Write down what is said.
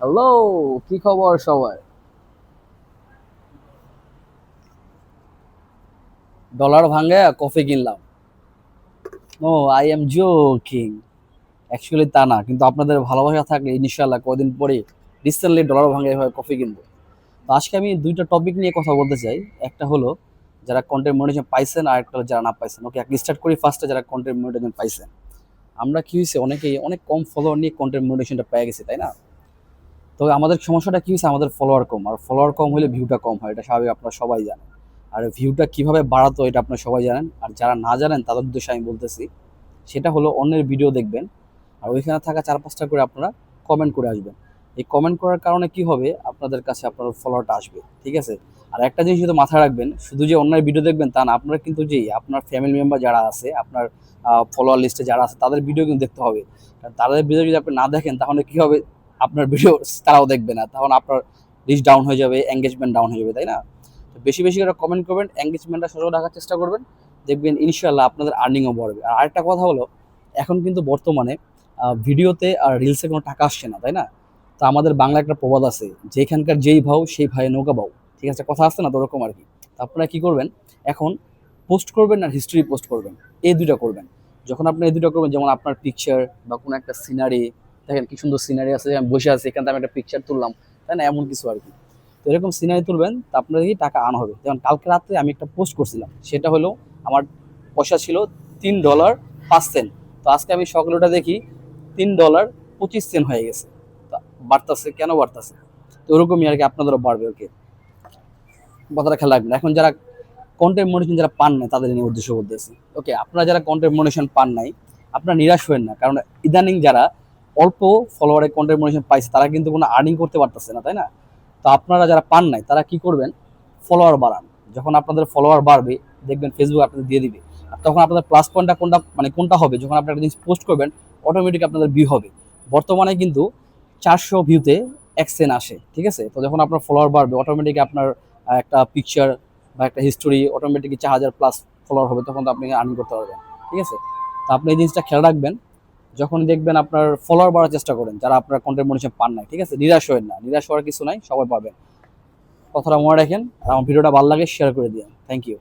Hello, কি খবর সবার? ডলার ভাঙে, কফি কিনলাম। Oh I am joking actually তা না, কিন্তু আপনাদের ভালোবাসা থাকলে ইনশাল্লাহ কদিন পরে রিসেন্টলি ডলার ভাঙে এভাবে কফি কিনবো। তো আজকে আমি দুইটা টপিক নিয়ে কথা বলতে চাই। একটা হলো, যারা কন্টেন্ট মনিটাইজেশন পাইছেন, আর একটা যারা না পাইছেন। ওকে স্টার্ট করি ফার্স্টে যারা কন্টেন্ট মনিটাইজেশন পাইছেন। আমরা কি হয়েছে, অনেকেই অনেক কম ফলোয়ার নিয়ে কন্টেন্ট মনিটাইজেশনটা পেয়ে গেছি, তাই না? তো আমাদের সমস্যাটা কি হয়েছে? আমাদের ফলোয়ার কম। আর ফলোয়ার কম হলে ভিউটা কম হয়, এটা স্বাভাবিক, আপনারা সবাই জানেন। আর ভিউটা কীভাবে বাড়াতো, এটা আপনারা সবাই জানেন। আর যারা না জানেন, তাদের উদ্দেশ্যে আমি বলতেছি, সেটা হলো অন্যের ভিডিও দেখবেন, আর ওইখানে থাকা চার পাঁচটা করে আপনারা কমেন্ট করে আসবেন। এই কমেন্ট করার কারণে কি হবে? আপনাদের কাছে আপনার ফলোয়ারটা আসবে, ঠিক আছে? আর একটা জিনিস শুধু মাথায় রাখবেন, শুধু যে অন্যের ভিডিও দেখবেন তা না, আপনারা কিন্তু যে আপনার ফ্যামিলি মেম্বার যারা আছে, আপনার ফলোয়ার লিস্টে যারা আছে, তাদের ভিডিও কিন্তু দেখতে হবে। তাদের ভিডিও যদি আপনি না দেখেন, তাহলে কি হবে? আপনার ভিডিও তারাও দেখবে না, তখন আপনার রিচ ডাউন হয়ে যাবে এঙ্গেজমেন্ট ডাউন হয়ে যাবে, তাই না? তো বেশি বেশি করে কমেন্ট করবেন এঙ্গেজমেন্টটা সচল রাখার চেষ্টা করবেন, দেখবেন ইনশাল্লাহ আপনাদের আর্নিংও বাড়বে। আর আরেকটা কথা হলো, এখন কিন্তু বর্তমানে ভিডিওতে আর রিলসে কোনো টাকা আসছে না, তাই না? তো আমাদের বাংলা একটা প্রবাদ আছে, যেখানকার যেই ভাও, সেই ভাইয়ে নৌকা বাউ ঠিক আছে, কথা আসছে না তো ওরকম আর কি? আপনারা কী করবেন, এখন পোস্ট করবেন আর হিস্ট্রি পোস্ট করবেন, এই দুইটা করবেন। যখন আপনি এই দুটো করবেন, যেমন আপনার পিকচার বা কোনো একটা সিনারি দেখেন কি সুন্দর সিনারি আছে, আমি বসে আছি, এখান আমি একটা পিকচার তুললাম, তাই না? এমন কিছু আর কি। তো এরকম সিনারি তুলবেন, তা আপনার কি টাকা আনা হবে। যেমন কালকে রাত্রে আমি একটা পোস্ট করছিলাম, সেটা হলো আমার পয়সা ছিল তিন ডলার পাঁচ সেন্ট তো আজকে আমি সকালটা দেখি, তিন ডলার পঁচিশ সেন্ট হয়ে গেছে। বাড়তেছে, কেন বাড়তেছে? তো ওরকমই আর কি আপনাদেরও বাড়বে, ওকে? কথাটা খেয়াল রাখবেন। এখন যারা কন্টেন্ট মনিটেশন যারা পান নাই, তাদের নিয়ে উদ্দেশ্য বলতেছি। ওকে, আপনারা যারা কন্টেন্ট মনিটেশন পান নাই, আপনারা নিরাশ হবেন না। কারণ ইদানিং যারা অল্প ফলোয়ারে কন্টেন্ট মনিটেশন পাইছে, তারা কিন্তু কোনো আর্নিং করতে পারতেছে না, তাই না? তো আপনারা যারা পান নাই, তারা কি করবেন? ফলোয়ার বাড়ান। যখন আপনাদের ফলোয়ার বাড়বে, দেখবেন ফেসবুক আপনাদের দিয়ে দিবে। তখন আপনাদের প্লাস পয়েন্টটা কোনটা মানে কোনটা হবে? যখন আপনি একটা জিনিস পোস্ট করবেন অটোমেটিক আপনাদের ভিউ হবে। বর্তমানে কিন্তু চারশো ভিউতে এক সেন আসে, ঠিক আছে? তো যখন আপনার ফলোয়ার বাড়বে অটোমেটিক আপনার একটা পিকচার বা একটা হিস্টোরি অটোমেটিক চার হাজার প্লাস ফলোয়ার হবে, তখন তো আপনি আর্নিং করতে পারবেন, ঠিক আছে? তো আপনি এই জিনিসটা খেয়াল রাখবেন। যখন দেখবেন আপনার ফলোয়ার বাড়ার চেষ্টা করেন, যারা আপনার কন্টেন্ট মনিশন পান নাই, ঠিক আছে? নিরাশ হবেন না, নিরাশ হওয়ার কিছু নাই, সবাই পাবেন। কথাটা মনে রাখেন আমার ভিডিওটা ভালো লাগে শেয়ার করে দিন থ্যাংক ইউ